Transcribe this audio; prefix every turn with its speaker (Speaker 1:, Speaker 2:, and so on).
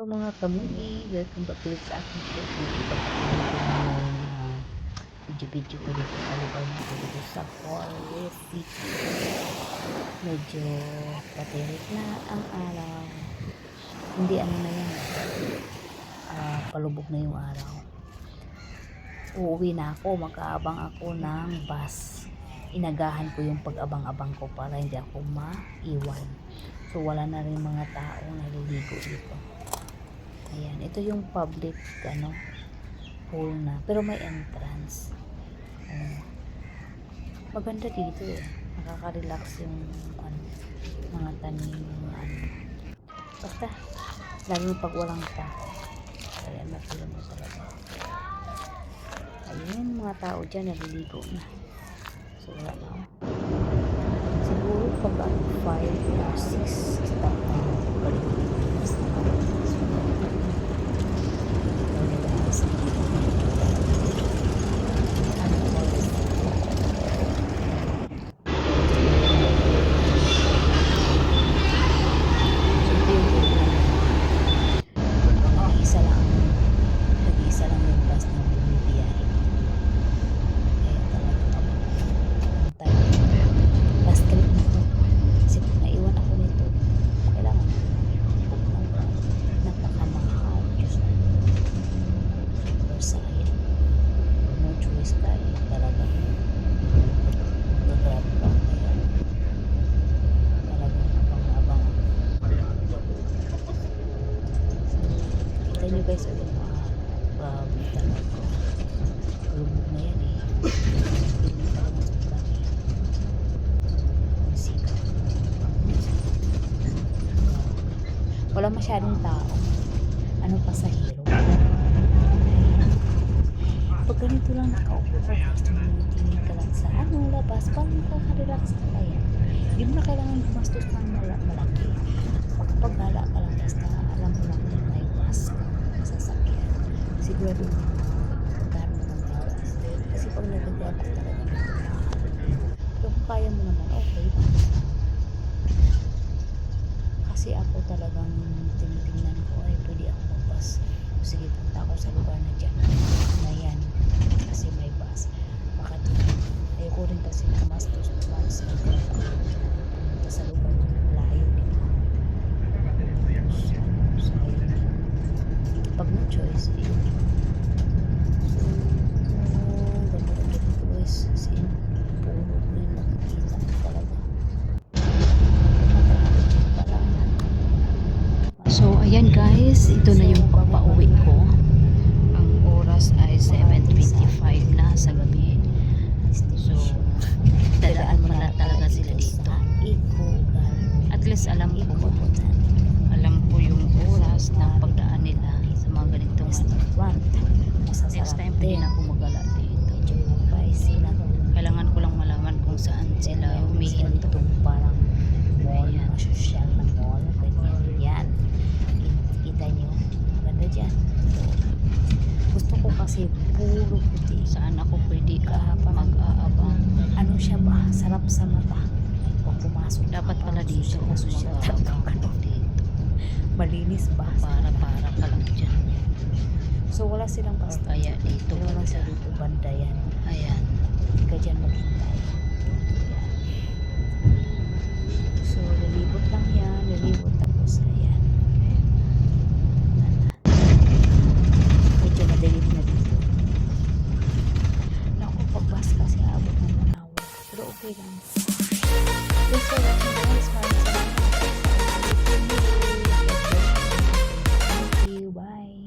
Speaker 1: So mga kamugi, welcome back ulit sa aking channel. Uh, video-video ko dito sa lugar dito dito sa Forest City. Medyo patirik na ang araw. Hindi ano na yan. ah, palubog na yung araw. Uuwi na ako, mag-aabang ako ng bus. Inagahan ko yung pag-abang-abang ko para hindi ako maiwan. So wala na rin mga tao naliligo dito. Ayan, ito yung public ano pool na, pero may entrance. Ayan. Maganda dito eh. Nakaka-relax yung ano, mga tanim ano. Basta, lalo pag walang tao. Ayan, mapilo mo talaga. Ayun, mga tao dyan, naliligo na. So, wala na. Siguro pag ano, 5 or 6 stop na yung Pilipinas na ako. Nag-iisa lang. Nag-iisa lang yung bus na bumibiyahe. Kaya talaga ang time. Last trip na to. Kasi pag naiwan ako nito, kailangan book ng napakamahal. Diyos ko. Super sayang. No choice ka eh. Talagang mag-grab ka. Kaya talagang abang-abang. Ulit mga grabe talaga. Na yan eh. Wala masyadong tao. Ano pasahero. Pag ganito lang nakaupo ka, tingin ka lang sa ano, labas, parang nakaka-relax ka kaya. Hindi mo na kailangan gumastos ng mala- malaki. Makapaghala ka lang, basta alam mo lang na may bus ka, masasakyan. Sigurado mo magkano mo ng. Kasi pag nag-grab ka talaga kung kaya mo naman, okay. Kasi ako talagang tinitingnan ko, ay pwede ako mag-bus. Sige, punta ako sa lugar na dyan. Na yan. Kasi may bus. Bakit? Ayoko rin kasi gumastos once na pumunta sa lugar na malayo din. So, sayang. Pag no choice, eh. So, ganda ganda dito guys. As in, puro ko yung nakikita talaga.
Speaker 2: So, ayan guys, ito na yung papauwi ko. Ang oras ay 7.25 na sa gabi. So, dadaan mo na talaga sila dito. At least alam ko ba, alam ko yung oras na pagdaan nila sa mga ganitong ano. Next time, pwede na ako magala dito. Kailangan ko lang malaman kung saan sila humihinto.
Speaker 1: parang mall,
Speaker 2: Ayan.
Speaker 1: mga social na mall, ganyan, yan. Kita nyo, maganda dyan. So, gusto ko kasi puro puti.
Speaker 2: Saan ako pwede
Speaker 1: Kahapon.
Speaker 2: mag-aabang.
Speaker 1: Ano siya ba? Sarap sa mata. Pag pumasok
Speaker 2: Dapat pala dito
Speaker 1: Social
Speaker 2: mag-aabang
Speaker 1: Ano,
Speaker 2: dito.
Speaker 1: Malinis ba?
Speaker 2: Para-para ka lang dyan.
Speaker 1: So, wala silang
Speaker 2: Or
Speaker 1: basta.
Speaker 2: kaya dito
Speaker 1: lang sa dito banda yan.
Speaker 2: Ayan.
Speaker 1: Okay, then. This way, guys, my Thank you. Bye.